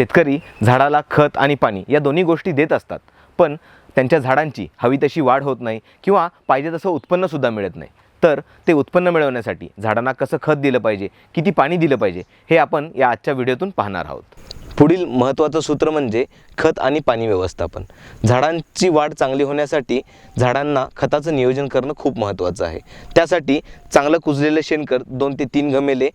शेतकरी झाडाला खत आणि पाणी या दोन्ही गोष्टी देत असतात. पण त्यांच्या झाडांची हवी तशी वाढ होत नाही किंवा पाहिजे तसं उत्पन्नसुद्धा मिळत नाही. तर ते उत्पन्न मिळवण्यासाठी झाडांना कसं खत दिलं पाहिजे किती पाणी दिलं पाहिजे हे आपण या आजच्या व्हिडिओतून पाहणार आहोत. पुढील महत्त्वाचं सूत्र म्हणजे खत आणि पाणी व्यवस्थापन. झाडांची वाढ चांगली होण्यासाठी झाडांना खताचं नियोजन करणं खूप महत्त्वाचं आहे. त्यासाठी चांगलं कुजलेलं शेणकर दोन ते तीन घमेले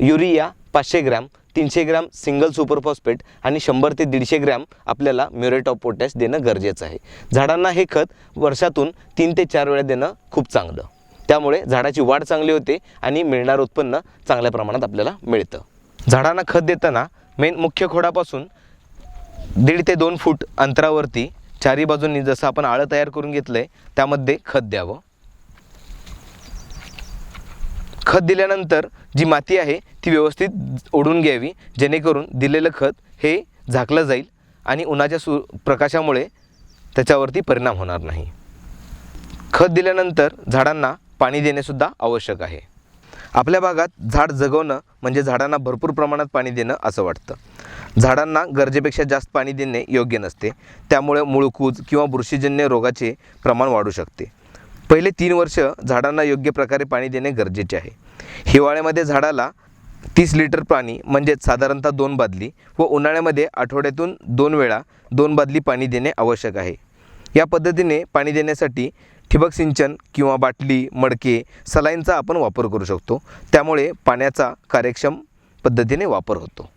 युरिया पाचशे ग्रॅम तीनशे ग्रॅम सिंगल सुपर फॉस्फेट आणि शंभर ते दीडशे ग्रॅम आपल्याला म्युरेट ऑफ पोटॅश देणं गरजेचं आहे. झाडांना हे खत वर्षातून तीन ते चार वेळा देणं खूप चांगलं. त्यामुळे झाडाची वाढ चांगली होते आणि मिळणारं उत्पन्न चांगल्या प्रमाणात आपल्याला मिळतं. झाडांना खत देताना मेन मुख्य खोडापासून दीड ते दोन फूट अंतरावरती चारी बाजूंनी जसं आपण आळं तयार करून घेतलं आहे त्यामध्ये खत द्यावं. खत दिल्यानंतर जी माती आहे ती व्यवस्थित ओढून घ्यावी जेणेकरून दिलेलं खत हे झाकलं जाईल आणि उन्हाच्या सु प्रकाशामुळे त्याच्यावरती परिणाम होणार नाही. खत दिल्यानंतर झाडांना पाणी देणेसुद्धा आवश्यक आहे. आपल्या भागात झाड जगवणं म्हणजे झाडांना भरपूर प्रमाणात पाणी देणं असं वाटतं. झाडांना गरजेपेक्षा जास्त पाणी देणे योग्य नसते. त्यामुळे मुळकूज किंवा बुरशीजन्य रोगाचे प्रमाण वाढू शकते. पहिले तीन वर्ष झाडांना योग्य प्रकारे पाणी देणे गरजेचे आहे. हिवाळ्यामध्ये झाडाला तीस लिटर पाणी म्हणजेच साधारणतः दोन बादली व उन्हाळ्यामध्ये आठवड्यातून दोन वेळा दोन बादली पाणी देणे आवश्यक आहे. या पद्धतीने पाणी देण्यासाठी ठिबक सिंचन किंवा बाटली मडके सलाईनचा आपण वापर करू शकतो. त्यामुळे पाण्याचा कार्यक्षम पद्धतीने वापर होतो.